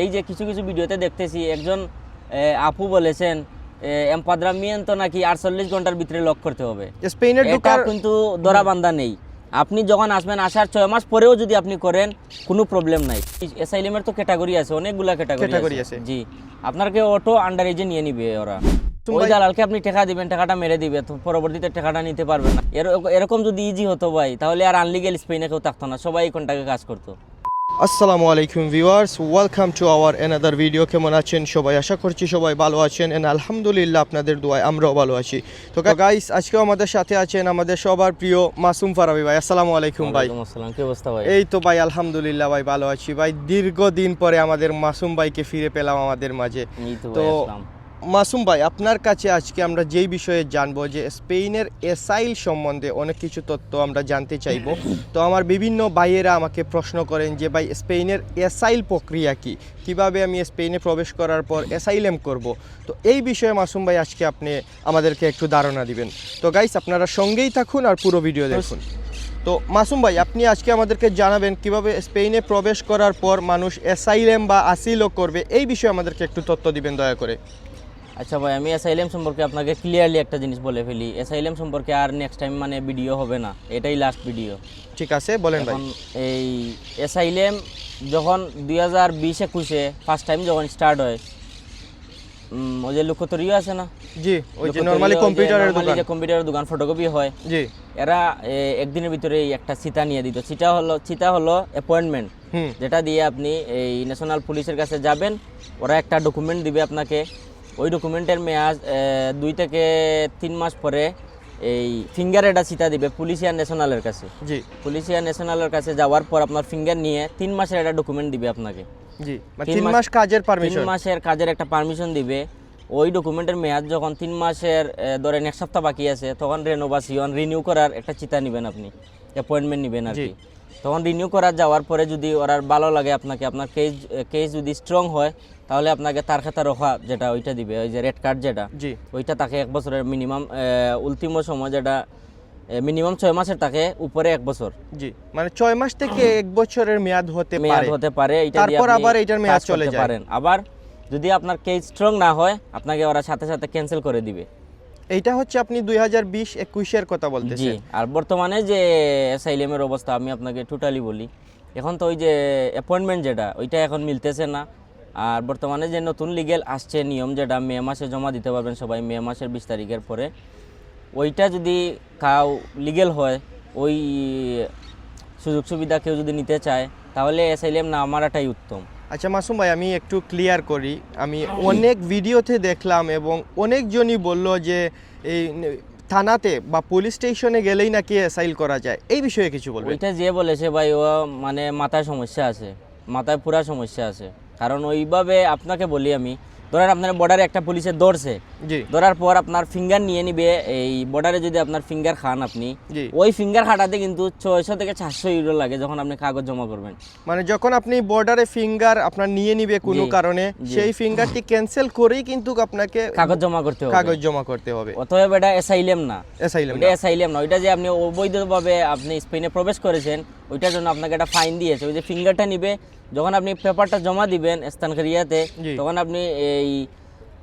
এই যে কিছু কিছু ভিডিওতে দেখতেছি একজন আপু বলেছেন এমপাদ্রামিয়ান তো নাকি আটচল্লিশ ঘণ্টার ভিতরে লক করতে হবে। স্পেনের এটা কিন্তু নেই। আপনি যখন আসবেন আসার ছয় মাস পরেও যদি আপনি করেন কোনো প্রবলেম নাই। তো ক্যাটাগরি আছে অনেকগুলা ক্যাটাগরি আছে। জি। আপনাকে অটো আন্ডার এজে নিয়ে নিবে ওরা। ওই দালালকে আপনি টাকা দিবেন টাকাটা মেরে দিবে তো পরবর্তীতে টাকাটা নিতে পারবেন না। এরকম যদি ইজি হতো ভাই তাহলে আর আনলিগেল স্পেনে কেউ থাকতো না সবাই কন্টাকে কাজ করতো। আসসালামু আলাইকুম viewers welcome to our another video কেমন আছেন সবাই? আশা করছি সবাই ভালো আছেন। এন আলহামদুলিল্লাহ আপনাদের দোয়ায় আমরাও ভালো আছি। তো গাইস আজকেও আমাদের সাথে আছেন আমাদের সবার প্রিয় মাসুম ফারাবি ভাই। আসসালামু আলাইকুম ভাই। ওয়ালাইকুম কি অবস্থা ভাই? এই তো ভাই আলহামদুলিল্লাহ ভাই ভালো আছি ভাই। দীর্ঘদিন পরে আমাদের মাসুম ভাইকে ফিরে পেলাম আমাদের মাঝে। তো মাসুম ভাই, আপনার কাছে আজকে আমরা যেই বিষয়ে জানব যে স্পেনের এসাইল সম্বন্ধে অনেক কিছু তথ্য আমরা জানতে চাইব। তো আমার বিভিন্ন ভাইয়েরা আমাকে প্রশ্ন করেন যে, ভাই স্পেনের এসাইল প্রক্রিয়া কি? কীভাবে আমি স্পেনে প্রবেশ করার পর এসাইলেম করব? তো এই বিষয়ে মাসুম ভাই, আজকে আপনি আমাদেরকে একটু ধারণা দিবেন। তো গাইস, আপনারা সঙ্গেই থাকুন আর পুরো ভিডিও দেখুন। তো মাসুম ভাই, আপনি আজকে আমাদেরকে জানাবেন কীভাবে স্পেনে প্রবেশ করার পর মানুষ এসাইলেম বা আসিলও করবে, এই বিষয়ে আমাদেরকে একটু তথ্য দিবেন দয়া করে। আচ্ছা ভাই আমি এসআইএম সম্পর্কে আপনাকে ক্লিয়ারলি একটা জিনিস বলে ফেলি। এসআইএম সম্পর্কে আর নেক্সট টাইম মানে ভিডিও হবে না। এটাই লাস্ট ভিডিও ঠিক আছে বলেন ভাই। এখন এই এসআইএম যখন দুই হাজার বিশ একুশে ফার্স্ট টাইম যখন স্টার্ট হয় ওই যে লুকোতরিও আছে না? জি ওই যে নরমালি কম্পিউটারের দোকান। যে কম্পিউটারের দোকান ফটোকপি হয়। জি। এরা একদিনের ভিতরে একটা চিতা নিয়ে দিত। চিটা হলো চিতা হলো অ্যাপয়েন্টমেন্ট যেটা দিয়ে আপনি এই ন্যাশনাল পুলিশের কাছে যাবেন ওরা একটা ডকুমেন্ট দিবে আপনাকে। ওই ডকুমেন্টের মেয়াদ দুই থেকে তিন মাস পরে এই ফিঙ্গার এটা চিতা দিবে পুলিশিয়া ন্যাশনালের কাছে। জি। পুলিশিয়া ন্যাশনালের কাছে যাওয়ার পর আপনার ফিঙ্গার নিয়ে তিন মাসের একটা ডকুমেন্ট দিবে আপনাকে। জি তিন মাস- কাজের কাজের তিন পারমিশন মাসের কাজের একটা পারমিশন দিবে। ওই ডকুমেন্টের মেয়াদ যখন তিন মাসের ধরেন এক সপ্তাহ বাকি আছে তখন রেনোভাসিয়ন রিনিউ করার একটা চিতা নেবেন আপনি অ্যাপয়েন্টমেন্ট নেবেন আর কি। তখন রিনিউ করার যাওয়ার পরে যদি ওরা ভালো লাগে আপনাকে আপনার কেস কেস যদি স্ট্রং হয় তাহলে আপনাকে তার খাতা রোখা যেটা ওইটা দিবে ওই যে রেড কার্ড যেটা ওইটা তাকে এক বছরের মিনিমাম উল্টিম সময় যেটা মিনিমাম ছয় মাসের তাকে উপরে এক বছর। জি মানে ছয় মাস থেকে এক বছরের মেয়াদ হতে মেয়াদ হতে পারে তারপর আবার এটার মেয়াদ চলে যায়। পারেন। আবার যদি আপনার কেস স্ট্রং না হয় আপনাকে ওরা সাথে সাথে ক্যান্সেল করে দিবে। এইটা হচ্ছে আপনি দুই হাজার বিশ একুশের কথা জি বলতেছেন আর বর্তমানে যে অ্যাসাইলেমের অবস্থা আমি আপনাকে টোটালি বলি। এখন তো ওই যে অ্যাপয়েন্টমেন্ট যেটা ওইটা এখন মিলতেছে না। আর বর্তমানে যে নতুন লিগেল আসছে নিয়ম যেটা মে মাসে জমা দিতে পারবেন সবাই মে মাসের বিশ তারিখের পরে। ওইটা যদি কাউ লিগেল হয় ওই সুযোগ সুবিধা কেউ যদি নিতে চায় তাহলে অ্যাসাইলেম না আমারটাই উত্তম। আচ্ছা মাসুম ভাই, আমি একটু ক্লিয়ার করি। আমি অনেক ভিডিওতে দেখলাম এবং অনেকজনই বলল যে, এই থানাতে বা পুলিশ স্টেশনে গেলেই নাকি অ্যাসাইল করা যায়। এই বিষয়ে কিছু বলব ওইটা যে বলেছে ভাই, ও মানে মাথায় সমস্যা আছে। মাথায় পুরা সমস্যা আছে। কারণ ওইভাবে আপনাকে বলি আমি ধরেন আপনার বর্ডারে একটা পুলিশে ধরছে ধরার পর আপনার ফিঙ্গার নিয়ে নিবে এই বর্ডারে যদি আপনার ফিঙ্গার খান আপনি ওই ফিঙ্গার খাটাতে কিন্তু ছয়শো থেকে চারশো ইউরো লাগে যখন আপনি কাগজ জমা করবেন। মানে যখন আপনি বর্ডারে ফিঙ্গার আপনার নিয়ে নিবে কোনো কারণে। সেই ফিঙ্গারটি ক্যান্সেল করেই কিন্তু আপনাকে কাগজ জমা করতে হবে। কাগজ জমা করতে হবে। অতএব এটা অ্যাসাইলেম না। অ্যাসাইলাম ওইটা অ্যাসাইলেম না। ওইটা যে আপনি অবৈধভাবে আপনি স্পেনে প্রবেশ করেছেন ওইটার জন্য আপনাকে একটা ফাইন দিয়েছে ওই যে ফিঙ্গারটা নিবে যখন আপনি পেপারটা জমা দিবেন স্থানকারিয়াতে। তখন আপনি এই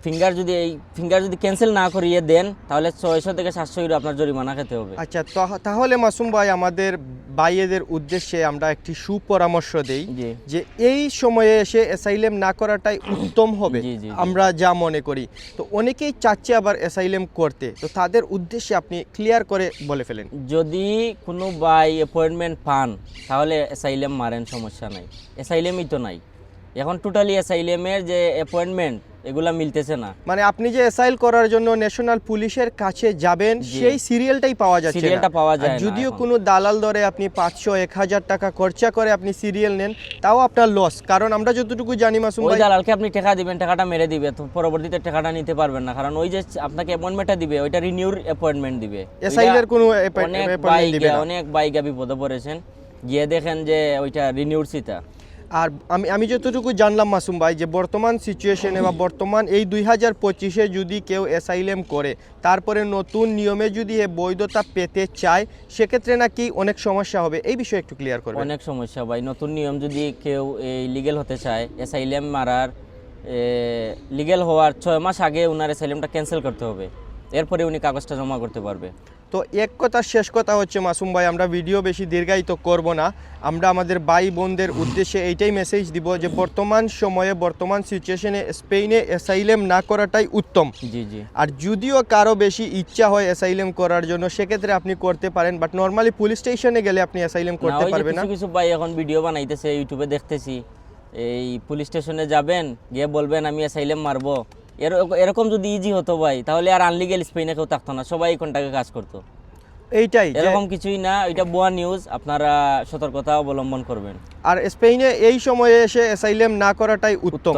ফিঙ্গার যদি এই ফিঙ্গার যদি ক্যান্সেল না করিয়ে দেন তাহলে ছয়শো থেকে সাতশো ইউরো আপনার জরিমানা খেতে হবে। আচ্ছা তাহ- তাহলে মাসুম ভাই আমাদের বাইয়েদের উদ্দেশ্যে আমরা একটি সুপরামর্শ দেই যে এই সময়ে এসে অ্যাসাইলেম না করাটাই উত্তম হবে। আমরা যা মনে করি। তো অনেকেই চাচ্ছে আবার অ্যাসাইলেম করতে। তো তাদের উদ্দেশ্যে আপনি ক্লিয়ার করে বলে ফেলেন। যদি কোনো বাই অ্যাপয়েন্টমেন্ট পান তাহলে অ্যাসাইলেম মারেন সমস্যা নাই। অ্যাসাইলেমই তো নাই। এখন টোটালি অ্যাসাইলেমের যে অ্যাপয়েন্টমেন্ট এগুলা মিলতেছে না। মানে আপনি যে অ্যাসাইল করার জন্য ন্যাশনাল পুলিশের কাছে যাবেন সেই সিরিয়ালটাই পাওয়া যাচ্ছে সিরিয়ালটা পাওয়া যায় যদিও কোনো দালাল দরে আপনি পাঁচশো এক হাজার টাকা খরচা করে আপনি সিরিয়াল নেন তাও আপনার লস কারণ আমরা যতটুকু জানি মাসুম ওই ভাই দালালকে আপনি টাকা দিবেন টাকাটা মেরে দিবে তো পরবর্তীতে টাকাটা নিতে পারবেন না। কারণ ওই যে আপনাকে অ্যাপয়েন্টমেন্টটা দিবে ওইটা রিনিউর অ্যাপয়েন্টমেন্ট দিবে। এসআইল এর কোনো appointment দিবে। অনেক বাইকা বিপদে পড়েছেন। গিয়ে দেখেন যে ওইটা রিনিউর সিটা আর আমি আমি যতটুকু জানলাম মাসুম ভাই যে বর্তমান সিচুয়েশনে বা বর্তমান এই দুই হাজার পঁচিশে যদি কেউ অ্যাসাইলেম করে, তারপরে নতুন নিয়মে যদি এ বৈধতা পেতে চায়, সেক্ষেত্রে নাকি অনেক সমস্যা হবে। এই বিষয়ে একটু ক্লিয়ার করবেন। অনেক সমস্যা ভাই। নতুন নিয়ম যদি কেউ এই লিগেল হতে চায় এসাইলেম মারার লিগেল হওয়ার ছয় মাস আগে ওনার এসাইলেমটা ক্যান্সেল করতে হবে। এরপরে উনি কাগজটা জমা করতে পারবে। তো এক কথা শেষ কথা হচ্ছে মাসুম ভাই আমরা ভিডিও বেশি দীর্ঘায়িত করব না। আমরা আমাদের ভাই বোনদের উদ্দেশ্যে এইটাই মেসেজ দিব যে বর্তমান সময়ে বর্তমান সিচুয়েশনে স্পেনে অ্যাসাইলেম না করাটাই উত্তম। জি জি। আর যদিও কারও বেশি ইচ্ছা হয় অ্যাসাইলেম করার জন্য সেক্ষেত্রে আপনি করতে পারেন বাট নর্মালি পুলিশ স্টেশনে গেলে আপনি অ্যাসাইলেম করতে পারবেন না। কিছু ভাই এখন ভিডিও বানাইতেছে ইউটিউবে দেখতেছি। এই পুলিশ স্টেশনে যাবেন গিয়ে বলবেন আমি অ্যাসাইলেম মারবো। এরকম এরকম যদি ইজি হতো ভাই তাহলে আর আনলিগেল স্পেনে কেউ থাকতো না সবাই কোনটাকে কাজ করতো। এইটাই এরকম কিছুই না এটা বোয়া নিউজ আপনারা সতর্কতা অবলম্বন করবেন। আর স্পেনে এই সময়ে এসে অ্যাসাইলেম না করাটাই উত্তম।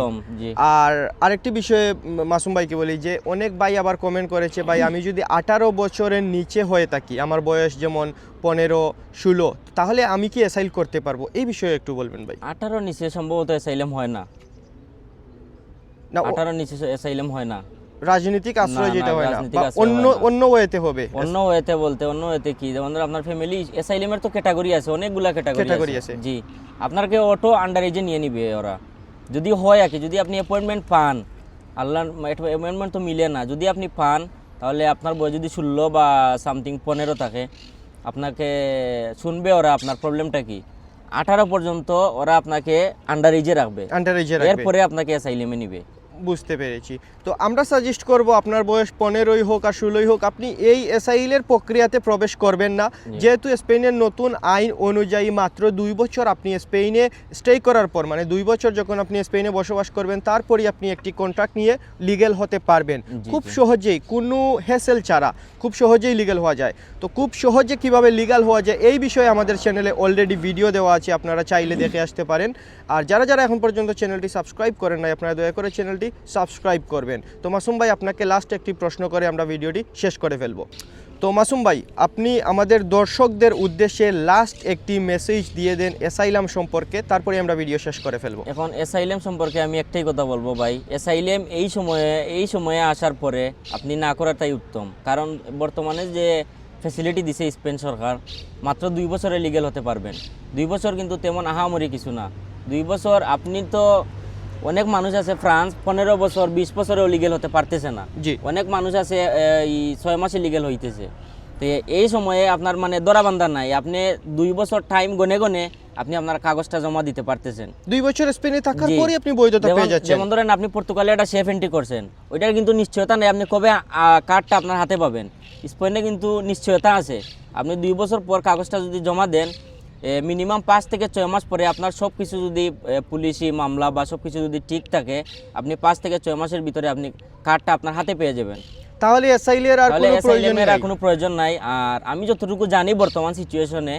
আর আরেকটি বিষয়ে মাসুম ভাইকে বলি যে অনেক ভাই আবার কমেন্ট করেছে ভাই আমি যদি আঠারো বছরের নিচে হয়ে থাকি আমার বয়স যেমন পনেরো ষোলো তাহলে আমি কি অ্যাসাইল করতে পারব? এই বিষয়ে একটু বলবেন ভাই। আঠারো নিচে সম্ভবত অ্যাসাইলেম হয় না। না ও- আঠারো নিচে অ্যাসাইলেম হয় না। রাজনৈতিক আশ্রয় যেটা হয় না অন্য অন্য ওয়েতে হবে। অন্য ওয়েতে বলতে অন্য ওয়েতে কি? যেমন আপনার ফ্যামিলি অ্যাসাইলেমের তো ক্যাটাগরি আছে অনেকগুলা ক্যাটাগরি আছে। জি। আপনাকে অটো আন্ডার এজে নিয়ে নিবে ওরা। যদি হয় আর কি যদি আপনি অ্যাপয়েন্টমেন্ট পান আল্লাহর অ্যাপয়েন্টমেন্ট তো মিলে না। যদি আপনি পান তাহলে আপনার বয়স যদি ষোলো বা সামথিং পনেরো থাকে আপনাকে শুনবে ওরা আপনার প্রবলেমটা কি? আঠারো পর্যন্ত ওরা আপনাকে আন্ডার এজে রাখবে। আন্ডার এজে এরপরে আপনাকে অ্যাসাইলেমে নিবে। বুঝতে পেরেছি। তো আমরা সাজেস্ট করব আপনার বয়স পনেরোই হোক আর ষোলোই হোক আপনি এই এসআইলের প্রক্রিয়াতে প্রবেশ করবেন না। যেহেতু স্পেনের নতুন আইন অনুযায়ী মাত্র দুই বছর আপনি স্পেনে স্টে করার পর মানে দুই বছর যখন আপনি স্পেনে বসবাস করবেন তারপরই আপনি একটি কন্ট্রাক্ট নিয়ে লিগেল হতে পারবেন। খুব সহজেই কোনো হ্যাসেল ছাড়া খুব সহজেই লিগেল হওয়া যায়। তো খুব সহজে কীভাবে লিগাল হওয়া যায় এই বিষয়ে আমাদের চ্যানেলে অলরেডি ভিডিও দেওয়া আছে আপনারা চাইলে দেখে আসতে পারেন। আর যারা যারা এখন পর্যন্ত চ্যানেলটি সাবস্ক্রাইব করেন নাই আপনারা দয়া করে চ্যানেলটি সাবস্ক্রাইব করবেন। তো মাসুম ভাই, আপনাকে লাস্ট একটি প্রশ্ন করে আমরা ভিডিওটি শেষ করে ফেলব। তো মাসুম ভাই, আপনি আমাদের দর্শকদের উদ্দেশ্যে লাস্ট একটি মেসেজ দিয়ে দেন এসাইলাম সম্পর্কে, তারপরে আমরা ভিডিও শেষ করে ফেলব। এখন এসাইলেম সম্পর্কে আমি একটাই কথা বলব ভাই। এসাইলেম এই সময়ে এই সময়ে আসার পরে আপনি না করাটাই উত্তম। কারণ বর্তমানে যে ফেসিলিটি দিছে স্পেন সরকার, মাত্র দুই বছরে লিগেল হতে পারবেন। দুই বছর কিন্তু তেমন আহামরি কিছু না। দুই বছর আপনি তো অনেক মানুষ আছে ফ্রান্স পনেরো বছর বিশ বছরেও লিগেল হতে পারতেছে না। জি। অনেক মানুষ আছে এই ছয় মাসে লিগেল হইতেছে। তো এই সময়ে আপনার মানে দরাবান্ধা নাই। আপনি দুই বছর টাইম গনে গনে আপনি আপনার কাগজটা জমা দিতে পারতেছেন। দুই বছর স্পেনে থাকার পরে আপনি বৈধতা যেমন পেয়ে যাচ্ছেন। যেমন ধরেন আপনি পর্তুগালে একটা শেফ এন্ট্রি করছেন ওইটার কিন্তু নিশ্চয়তা নেই। আপনি কবে কার্ডটা আপনার হাতে পাবেন? স্পেনে কিন্তু নিশ্চয়তা আছে। আপনি দুই বছর পর কাগজটা যদি জমা দেন মিনিমাম পাঁচ থেকে ছয় মাস পরে আপনার সব কিছু যদি পুলিশি মামলা বা সব কিছু যদি ঠিক থাকে আপনি পাঁচ থেকে ছয় মাসের ভিতরে আপনি কার্ডটা আপনার হাতে পেয়ে যাবেন। তাহলে এসআইলের আর কোনো প্রয়োজন অ্যাসাইলেমের আর কোনো প্রয়োজন নাই। আর আমি যতটুকু জানি বর্তমান সিচুয়েশনে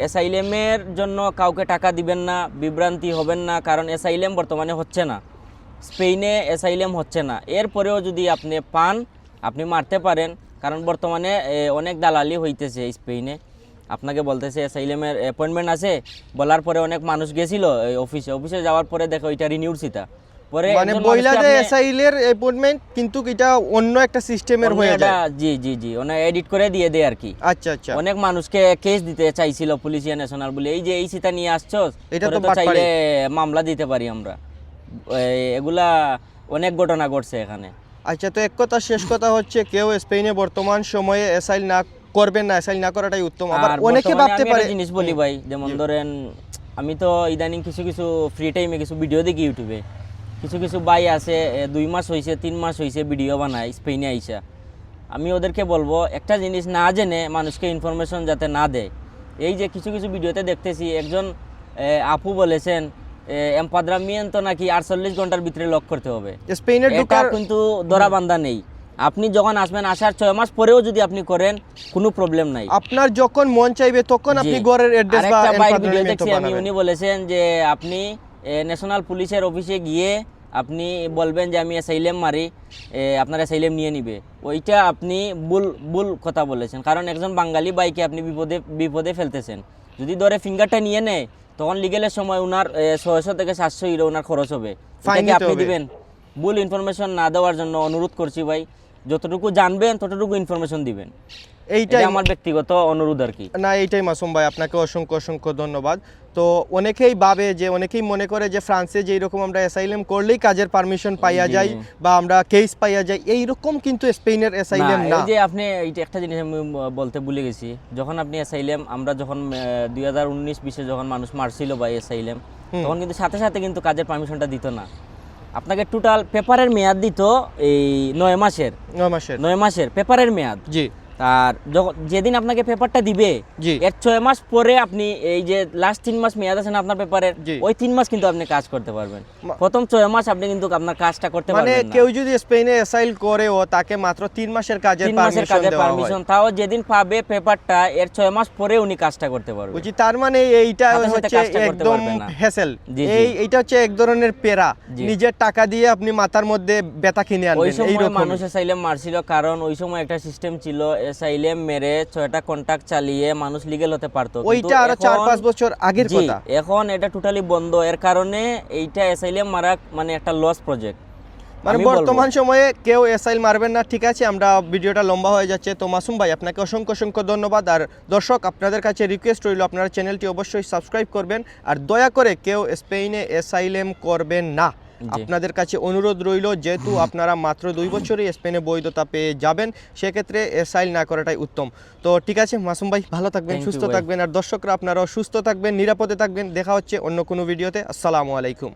অ্যাসাইলেমের জন্য কাউকে টাকা দিবেন না বিভ্রান্তি হবেন না কারণ অ্যাসাইলেম বর্তমানে হচ্ছে না। স্পেনে অ্যাসাইলেম হচ্ছে না। এরপরেও যদি আপনি পান আপনি মারতে পারেন কারণ বর্তমানে অনেক দালালি হইতেছে স্পেনে আপনাকে বলতেছে অ্যাসাইলেমের অ্যাপয়েন্টমেন্ট আছে বলার পরে অনেক মানুষ গেছিল এই অফিসে অফিসে যাওয়ার পরে দেখো ওইটা রিনিউড সিটা পরে মানে বইলা যে আপনি- এসআইলের অ্যাপয়েন্টমেন্ট কিন্তু এটা অন্য একটা সিস্টেমের হয়ে যায়। জি জি জি ওনা এডিট করে দিয়ে দেয় আর কি। আচ্ছা আচ্ছা। অনেক মানুষকে কেস দিতে চাইছিল পুলিশিয়া ন্যাশনাল বলে এই যে এই সিতা নিয়ে আসছো এটা তো। চাইলে মামলা দিতে পারি আমরা। এগুলা অনেক ঘটনা ঘটছে এখানে। আচ্ছা তো এক কথা শেষ কথা হচ্ছে কেউ স্পেনে বর্তমান সময়ে এসআইল না করবেন না এসআইল না করাটাই উত্তম। আবার অনেকে ভাবতে পারে জিনিস বলি ভাই যেমন ধরেন আমি তো ইদানিং কিছু কিছু ফ্রি টাইমে কিছু ভিডিও দেখি ইউটিউবে কিছু কিছু ভাই আছে দুই মাস হয়েছে তিন মাস হয়েছে ভিডিও বানায় স্পেনে আইসা। আমি ওদেরকে বলব একটা জিনিস না জেনে মানুষকে ইনফরমেশন যাতে না দেয়। এই যে কিছু কিছু ভিডিওতে দেখতেছি একজন আপু বলেছেন এম্পাদ্রামিয়ান তো নাকি আটচল্লিশ ঘণ্টার ভিতরে লক করতে হবে। স্পেনের কিন্তু দরাবান্ধা নেই। আপনি যখন আসবেন আসার ছয় মাস পরেও যদি আপনি করেন কোনো প্রবলেম নাই। আপনার যখন মন চাইবে তখন আপনি। ঘরের অ্যাড্রেস বা ভিডিও দেখছি আমি উনি বলেছেন যে আপনি ন্যাশনাল পুলিশের অফিসে গিয়ে আপনি বলবেন যে আমি অ্যাসাইলেম মারি আপনার অ্যাসাইলেম নিয়ে নিবে। ওইটা আপনি ভুল ভুল কথা বলেছেন। কারণ একজন বাঙালি বাইকে আপনি বিপদে বিপদে ফেলতেছেন। যদি ধরে ফিঙ্গারটা নিয়ে নেয় তখন লিগেলের সময় ওনার ছয়শো থেকে সাতশো ইউরো ওনার খরচ হবে। আপনি দিবেন। ভুল ইনফরমেশন না দেওয়ার জন্য অনুরোধ করছি ভাই। যতটুকু জানবেন ততটুকু ইনফরমেশন দিবেন। এইটাই আমার ব্যক্তিগত অনুরোধ আর কি। না এইটাই মাসুম ভাই আপনাকে অসংখ্য অসংখ্য ধন্যবাদ। তো অনেকেই ভাবে যে অনেকেই মনে করে যে ফ্রান্সে যেই রকম আমরা অ্যাসাইলেম করলেই কাজের পারমিশন পাইয়া যাই বা আমরা কেস পাইয়া যাই এই রকম কিন্তু স্পেনের অ্যাসাইলেম না, যে আপনি এইটা একটা জিনিস আমি বলতে ভুলে গেছি। যখন আপনি এসাইলেম আমরা যখন দুই হাজার উনিশ বিশে যখন মানুষ মারছিল বা এসাইলেম তখন কিন্তু সাথে সাথে কিন্তু কাজের পারমিশনটা দিত না। আপনাকে টোটাল পেপারের মেয়াদ দিত এই নয় মাসের। নয় মাসের। নয় মাসের পেপারের মেয়াদ। জি। আর যেদিন আপনাকে পেপারটা দিবে এর ছয় মাস পরে আপনি এই যে লাস্ট তিন মাস মেয়াদ আছে না আপনার পেপারের ওই তিন মাস কিন্তু আপনি কাজ করতে পারবেন। প্রথম ছয় মাস আপনি কিন্তু আপনার কাজটা করতে মানে পারবেন না। কেউ যদি স্পেনে অ্যাসাইল করেও তাকে মাত্র তিন মাসের কাজের তিন মাসের কাজের পারমিশন তাও যেদিন পাবে পেপারটা এর ছয় মাস পরে উনি কাজটা করতে পারবে বুঝি তার মানে এইটা হচ্ছে একদম জি। এই এইটা হচ্ছে এক ধরনের পেরা। নিজের টাকা দিয়ে আপনি মাথার মধ্যে বেতা কিনে ওই আনবেন সময় এইরকম মানুষ এসাইলেম মারছিল কারণ ওই সময় একটা সিস্টেম ছিল এসাইলেম মেরে ছয়টা কন্ট্রাক্ট চালিয়ে মানুষ লিগেল হতে পারতো। ওইটা আরও চার পাঁচ বছর আগের কথা। এখন এটা টোটালি বন্ধ। এর কারণে এইটা এসাইলেম মারা মানে একটা লস প্রজেক্ট মানে বর্তমান সময়ে কেউ এসআইল মারবেন না ঠিক আছে? আমরা ভিডিওটা লম্বা হয়ে যাচ্ছে। তো মাসুম ভাই আপনাকে অসংখ্য অসংখ্য ধন্যবাদ। আর দর্শক আপনাদের কাছে রিকোয়েস্ট রইল আপনারা চ্যানেলটি অবশ্যই সাবস্ক্রাইব করবেন। আর দয়া করে কেউ স্পেনে এসাইলেম করবেন না। আপনাদের কাছে অনুরোধ রইল যেহেতু আপনারা মাত্র দুই বছরই স্পেনে বৈধতা পেয়ে যাবেন সেক্ষেত্রে এসাইল না করাটাই উত্তম। তো ঠিক আছে মাসুম ভাই ভালো থাকবেন সুস্থ থাকবেন আর দর্শকরা আপনারাও সুস্থ থাকবেন নিরাপদে থাকবেন। দেখা হচ্ছে অন্য কোনো ভিডিওতে। আসসালামু আলাইকুম।